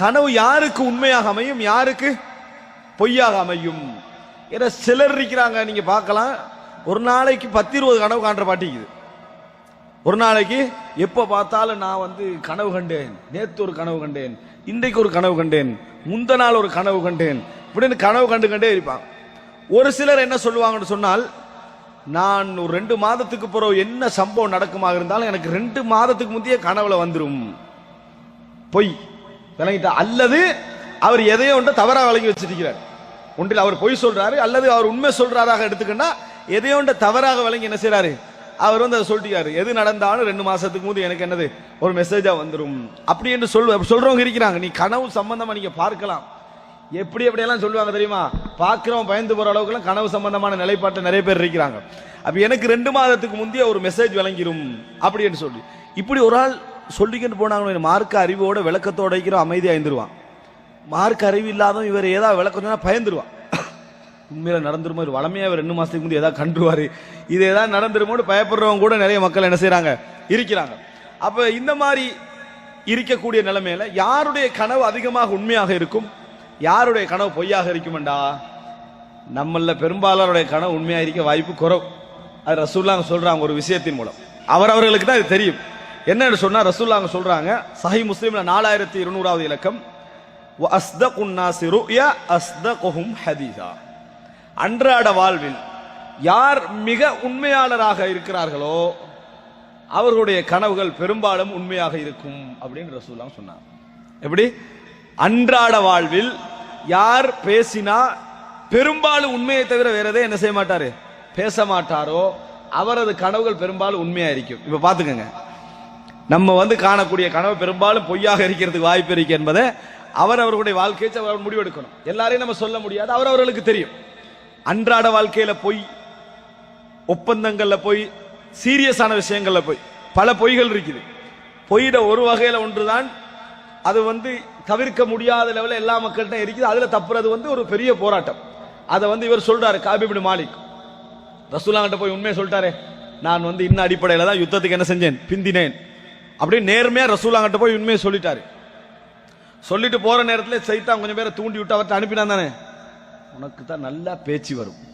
கனவு யாருக்கு உண்மையாக அமையும் யாருக்கு பொய்யாக அமையும்? ஏன்னா சிலர் இருக்கிறாங்க நீங்க பார்க்கலாம். ஒரு நாளைக்கு பத்து இருபது கனவு காண்ற பாட்டிக்குது ஒரு நாளைக்கு எப்ப பார்த்தாலும் நான் வந்து கனவு கண்டேன். நேத்து ஒரு கனவு கண்டேன். இன்றைக்கு ஒரு கனவு கண்டேன். முந்த நாள் ஒரு கனவு கண்டேன். இப்படின்னு கனவு கண்டு கண்டே இருப்பாங்க ஒரு சிலர் என்ன சொல்லுவாங்கன்னு சொன்னால் நான் ஒரு ரெண்டு மாதத்துக்கு பிறகு என்ன சம்பவம் நடக்குமாக இருந்தாலும் எனக்கு ரெண்டு மாதத்துக்கு முந்தைய கனவுல வந்துடும் பொய். விளங்கிட்டா. அல்லது அவர் எதையோ ஒன்று தவறாக விளங்கி வச்சிருக்கிறார். ஒன்றில் அவர் பொய் சொல்றாரு அல்லது அவர் உண்மை சொல்றாராக எடுத்துக்கன்னா எதையோ ஒன்று தவறாக விளங்கி என்ன செய்யறாரு அவர் வந்து அதை சொல்லிட்டாரு. எது நடந்தாலும் ரெண்டு மாசத்துக்கு முந்தைய எனக்கு என்னது ஒரு மெசேஜா வந்துடும் அப்படி என்று சொல் சொல்றவங்க இருக்கிறாங்க. நீ கனவு சம்பந்தமா நீங்க பார்க்கலாம். எப்படி எப்படியெல்லாம் சொல்லுவாங்க தெரியுமா? பார்க்குறவன் பயந்து போற அளவுக்குலாம் கனவு சம்பந்தமான நிலைப்பாட்டில் நிறைய பேர் இருக்கிறாங்க. அப்ப எனக்கு ரெண்டு மாதத்துக்கு முந்தைய ஒரு மெசேஜ் விளங்கிடும் அப்படின்னு சொல்லி. இப்படி ஒரு ஆள் சொல்லிக்கிட்டு போனாங்க மார்க்க அறிவோட விளக்கத்தோட வைக்கிறோம் அமைதியா இருந்துருவான் மார்க் அறிவு இல்லாதவன் இவர் ஏதாவது விளக்கம் சொன்னால் பயந்துருவான். உண்மையில நடந்துருமோ ஒரு வளமையாக இவர் ரெண்டு மாதத்துக்கு முந்தைய ஏதாவது கண்டுருவார். இது ஏதாவது நடந்துருமோன்னு பயப்படுறவங்க கூட நிறைய மக்கள் என்ன செய்கிறாங்க இருக்கிறாங்க. அப்போ இந்த மாதிரி இருக்கக்கூடிய நிலைமையில யாருடைய கனவு அதிகமாக உண்மையாக இருக்கும்? யாருடைய கனவு பொய்யாக இருக்குமெண்டா? நம்மள பெரும்பாலாருடைய கனவு உண்மையாக இருக்க வாய்ப்பு குறவு. அது ரசூல்லாங்க சொல்கிறாங்க ஒரு விஷயத்தின் மூலம். அவர் அவர்களுக்கு தான் இது தெரியும். என்னன்னு சொன்னா ரசூல்லாங்க சொல்றாங்க சஹி முஸ்லீம்ல நாலாயிரத்தி இருநூறாவது இலக்கம். அஸ்தகுன் ஹதீஸா. அன்றாட வாழ்வில் யார் மிக உண்மையாளராக இருக்கிறார்களோ அவர்களுடைய கனவுகள் பெரும்பாலும் உண்மையாக இருக்கும் அப்படின்னு ரசூல்லாம் சொன்னார் எப்படி? அன்றாட வாழ்வில் யார் பேசினா பெரும்பாலும் உண்மையை தவிர வேற எதையும் என்ன செய்ய மாட்டாரு? பேச மாட்டாரோ? அவரது கனவுகள் பெரும்பாலும் உண்மையா இருக்கும். இப்ப பாத்துக்கங்க நம்ம வந்து காணக்கூடிய கனவு பெரும்பாலும் பொய்யாக இருக்கிறதுக்கு வாய்ப்பு இருக்கு என்பதை அவர் அவர்களுடைய வாழ்க்கையை அவர் முடிவெடுக்கணும். எல்லாரையும் நம்ம சொல்ல முடியாது. அவர் அவர்களுக்கு தெரியும். அன்றாட வாழ்க்கையில பொய் ஒப்பந்தங்கள்ல போய் சீரியஸான விஷயங்கள்ல போய் பல பொய்கள் இருக்குது. பொய்ட ஒரு வகையில ஒன்றுதான். அது வந்து தவிர்க்க முடியாத லெவலில் எல்லா மக்கள்கிட்ட இருக்குது. அதில் தப்புறது வந்து ஒரு பெரிய போராட்டம். அதை வந்து இவர் சொல்றாரு காபிபின் மாலிக். ரசூலாங்கிட்ட போய் உண்மையை சொல்லிட்டாரே. நான் வந்து இன்ன அடிப்படையில் தான் யுத்தத்துக்கு என்ன செஞ்சேன்? பிந்தினேன். அப்படியே நேர்மையா ரசூலாங்கிட்ட போய் உண்மையை சொல்லிட்டாரு. சொல்லிட்டு போற நேரத்தில் சைத்தான் கொஞ்சம் பேரை தூண்டி விட்டு அவர்கிட்ட அனுப்பினான் தானே. உனக்கு தான் நல்லா பேச்சு வரும்.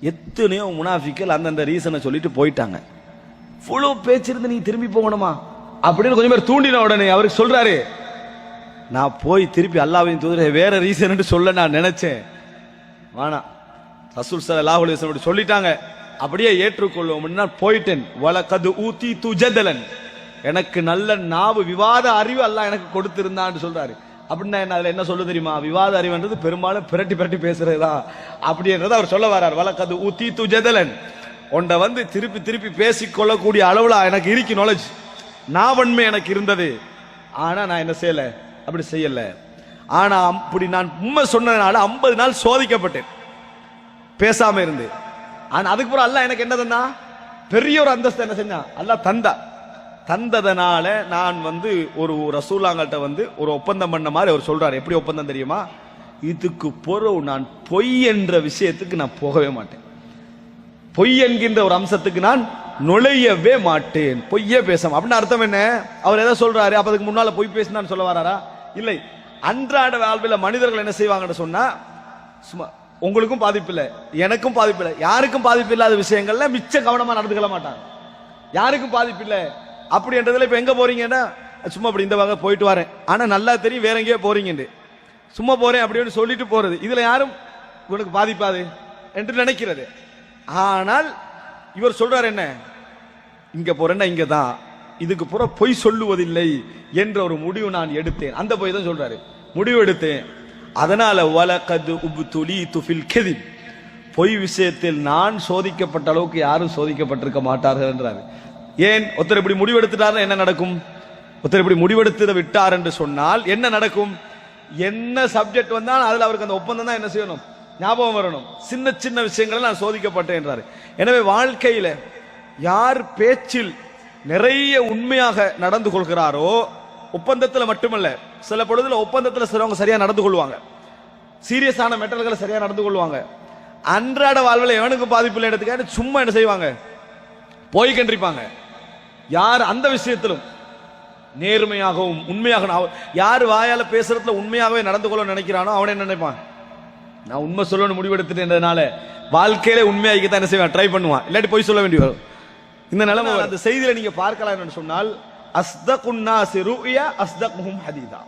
எத்தனையோ முனாஃபிக்கல் அந்தந்த ரீசனை சொல்லிட்டு போயிட்டாங்க. இவ்வளோ பேச்சு இருந்து நீ திரும்பி போகணுமா? அப்படின்னு கொஞ்சம் பேர் தூண்டின உடனே அவருக்கு சொல்றாரு நான் போய் திருப்பி அல்லாவையும் தூதுரை வேற ரீசன் சொல்ல நான் நினைச்சேன். வானா. ரசூல் சார் அலைஹி அப்படி சொல்லிட்டாங்க அப்படியே ஏற்றுக்கொள்வோம். நான் போயிட்டேன். வலகது ஊத்தி துஜதலன் எனக்கு நல்ல நாவு விவாத அறிவு எல்லாம் எனக்கு கொடுத்திருந்தான்னு சொல்றாரு. அப்படின்னா என்ன அதில் என்ன சொல்ல தெரியுமா? விவாத அறிவுன்றது பெரும்பாலும் பிரட்டி பிரட்டி பேசுறதுதான். அப்படின்றது அவர் சொல்ல வர்றார். வழக்கது ஊத்தி துஜதலன் உன்னை வந்து திருப்பி திருப்பி பேசிக்கொள்ளக்கூடிய கொள்ளக்கூடிய எனக்கு இருக்கு நாலேஜ் நாவன்மை எனக்கு இருந்தது. ஆனால் நான் என்ன செய்யலை? அப்படி செய்யலை. ஆனால் அப்படி நான் உண்மை சொன்னதுனால ஐம்பது நாள் சோதிக்கப்பட்டேன். பேசாமல் இருந்து. ஆனால் அதுக்கப்புறம் அல்ல எனக்கு என்ன தந்தா பெரிய ஒரு அந்தஸ்து என்ன செஞ்சான்? அல்ல தந்தா. தந்ததனால நான் வந்து ஒரு ரசூலாங்கள்கிட்ட வந்து ஒரு ஒப்பந்தம் பண்ண மாதிரி அவர் சொல்றாரு. எப்படி ஒப்பந்தம் தெரியுமா? இதுக்கு பொருள் நான் பொய் என்ற விஷயத்துக்கு நான் போகவே மாட்டேன். பொய் என்கின்ற ஒரு அம்சத்துக்கு நான் நுழையவே மாட்டேன். பொய்யே பேச அப்படின்னு அர்த்தம் என்ன? அவர் எதை சொல்றாரு அப்ப அதுக்கு முன்னால பொய் பேசினான்னு சொல்ல வராரா? இல்லை. அன்றாட வாழ்வில் மனிதர்கள் என்ன செய்வாங்கன்னு சொன்னா சும்மா உங்களுக்கும் பாதிப்பு இல்லை எனக்கும் பாதிப்பு இல்லை. யாருக்கும் பாதிப்பு இல்லாத விஷயங்கள்ல மிச்சம் கவனமா நடந்துக்கல மாட்டாங்க. யாருக்கும் பாதிப்பு இல்லை அப்படின்றதுல இப்போ எங்கே போறீங்கன்னா சும்மா அப்படி இந்த வகை போயிட்டு வரேன். ஆனால் நல்லா தெரியும் வேற எங்கேயோ போறீங்கன்னு. சும்மா போறேன் அப்படின்னு சொல்லிட்டு போறது. இதுல யாரும் இவனுக்கு பாதிப்பாது என்று நினைக்கிறது. ஆனால் இவர் சொல்றார் என்ன? இங்க போறேன்னா இங்க தான் இதுக்கு புற பொய் சொல்லுவதில்லை என்ற ஒரு முடிவு நான் எடுத்தேன். அந்த பொய் தான் சொல்றாரு. முடிவு எடுத்தேன். அதனால வலகது உப்துலி துஃபில் கெதி பொய் விஷயத்தில் நான் சோதிக்கப்பட்ட அளவுக்கு யாரும் சோதிக்கப்பட்டிருக்க மாட்டார்கள் என்றார். ஏன் ஒருத்தர் இப்படி முடிவெடுத்துட்டாருன்னா என்ன நடக்கும்? ஒருத்தர் இப்படி முடிவெடுத்து விட்டார் என்று சொன்னால் என்ன நடக்கும்? என்ன சப்ஜெக்ட் வந்தாலும் அதில் அவருக்கு அந்த ஒப்பந்தம் தான் என்ன செய்யணும்? ஞாபகம் வரணும். சின்ன சின்ன விஷயங்களை நான் சோதிக்கப்பட்டேன் என்றார். எனவே வாழ்க்கையில் யார் பேச்சில் நிறைய உண்மையாக நடந்து கொள்கிறாரோ ஒப்பந்தத்தில் மட்டுமல்ல சில பொழுதுல ஒப்பந்தத்தில் சிலவங்க சரியாக நடந்து கொள்வாங்க. சீரியஸான மெட்டல்களை சரியாக நடந்து கொள்வாங்க. அன்றாட வாழ்வில் எவனுக்கு பாதிப்பு இல்லை எடுத்துக்காட்டு சும்மா என்ன செய்வாங்க? போய் கண்டிப்பாங்க யார் அந்த விஷயத்திலும் நேர்மையாகவும் உண்மையாக யார் வாயால பேசுறதுல உண்மையாகவே நடந்து கொள்ள நினைக்கிறானோ அவன் என்ன நினைப்பான்? நான் உண்மை சொல்லணும்னு முடிவெடுத்துட்டேன்றதுனால வாழ்க்கையில உண்மையாக்கி தான் என்ன செய்வான்? ட்ரை பண்ணுவான். இல்லாட்டி போய் சொல்ல வேண்டி வரும். இந்த நிலைமை. அந்த செய்தியில நீங்க பார்க்கலாம் என்னன்னு சொன்னால் அஸ்தகுன்னாசி ருயா அஸ்தகுஹும் ஹதீதா.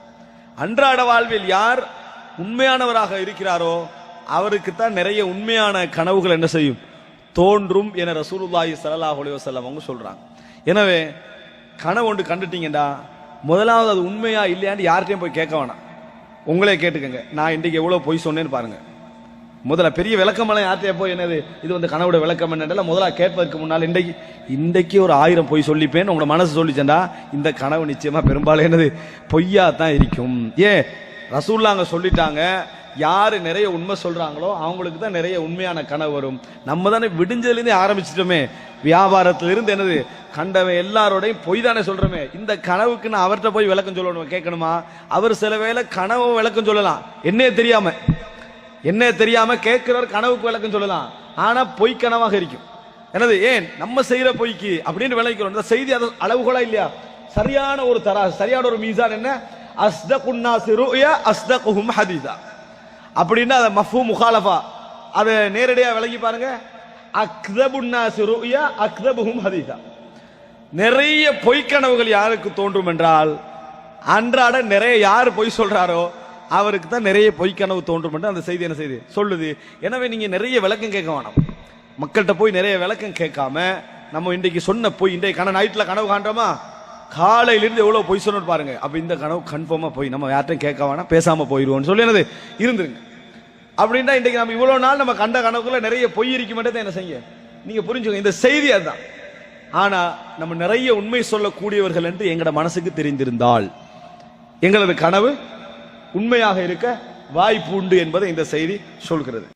அன்றாட வாழ்வில் யார் உண்மையானவராக இருக்கிறாரோ அவருக்கு தான் நிறைய உண்மையான கனவுகள் என்ன செய்யும்? தோன்றும் என ரசூலுல்லாஹி ஸல்லல்லாஹு அலைஹி வஸல்லம் அவங்க சொல்றாங்க. எனவே கனவு ஒன்று கண்டுட்டீங்கடா. முதலாவது அது உண்மையா இல்லையான்னு யார்கிட்டையும் போய் கேட்க வேணாம். உங்களே கேட்டுக்கங்க. நான் இன்றைக்கு எவ்வளோ பொய் சொன்னேன்னு பாருங்க. முதல்ல பெரிய விளக்கமெல்லாம் யார்கிட்டயே போய் என்னது? இது வந்து கனவோட விளக்கம் என்னடா முதல்ல கேட்பதற்கு முன்னால் இன்றைக்கு இன்றைக்கு ஒரு ஆயிரம் பொய் சொல்லிப்பேன்னு உங்களோட மனசு சொல்லிச்சேன்டா. இந்த கனவு நிச்சயமாக பெரும்பாலும் என்னது? பொய்யா தான் இருக்கும். ஏன்? ரசூல்லா அங்கே சொல்லிட்டாங்க. யார் நிறைய உண்மை சொல்கிறாங்களோ அவங்களுக்கு தான் நிறைய உண்மையான கனவு வரும். நம்ம தானே விடிஞ்சதுலேருந்தே ஆரம்பிச்சிட்டோமே. வியாபாரத்திலிருந்து என்னது? கண்டவன் எல்லாரோடையும் பொய் தானே சொல்கிறோமே இந்த கனவுக்கு நான் அவர்கிட்ட போய் விளக்கம் சொல்லணும்? கேட்கணுமா? அவர் சில வேளை கனவும் விளக்கம் சொல்லலாம். என்னே தெரியாமல் என்ன தெரியாமல் கேட்குறவர் கனவுக்கு விளக்கம் சொல்லலாம். ஆனால் பொய் கனவாக இருக்கும். என்னது? ஏன்? நம்ம செய்கிற பொய்க்கு அப்படின்னு விளக்கிறோம் இந்த செய்தி அது அளவுகோலா இல்லையா? சரியான ஒரு தரா சரியான ஒரு மீசான் என்ன? அஸ்தகுன்னாசி ருயா அஸ்தகுஹும் ஹதீதா. அப்படின்னா அதை மஃபூ முகாலஃபா. அதை நேரடியாக விளங்கி பாருங்க. அக்தபுன்னாசி ருயா அக்தபுஹும் ஹதீதா. நிறைய பொய்க்கனவுகள் யாருக்கு தோன்றும் என்றால் அன்றாட நிறைய யார் பொய் சொல்றாரோ அவருக்கு தான் நிறைய பொய்க்கனவு தோன்றும் என்று அந்த செய்தி என்ன செய்தி? சொல்லுது. எனவே நீங்க நிறைய விளக்கம் கேட்க வேணாம். மக்கள்கிட்ட போய் நிறைய விளக்கம் கேட்காம நம்ம இன்றைக்கு சொன்ன போய் இன்றைக்கு கன நைட்டில் கனவு காண்றோமா? காலையிலிருந்து எவ்வளவு பொய் சொன்னு பாருங்க. அப்ப இந்த கனவு கன்ஃபார்மா போய் நம்ம யார்ட்டையும் கேட்க வேணாம் பேசாம போயிடுவோம்னு சொல்லி என்னது? இருந்துருங்க. அப்படின்னா இன்றைக்கு நம்ம இவ்வளவு நாள் நம்ம கண்ட கனவுக்குள்ள நிறைய பொய் இருக்குமென்றதை என்ன செய்ய நீங்க புரிஞ்சுங்க இந்த செய்தி அதுதான். ஆனா நம்ம நிறைய உண்மை சொல்லக்கூடியவர்கள் என்று எங்கட மனசுக்கு தெரிந்திருந்தால் எங்களது கனவு உண்மையாக இருக்க வாய்ப்பு உண்டு என்பதை இந்த செய்தி சொல்கிறது.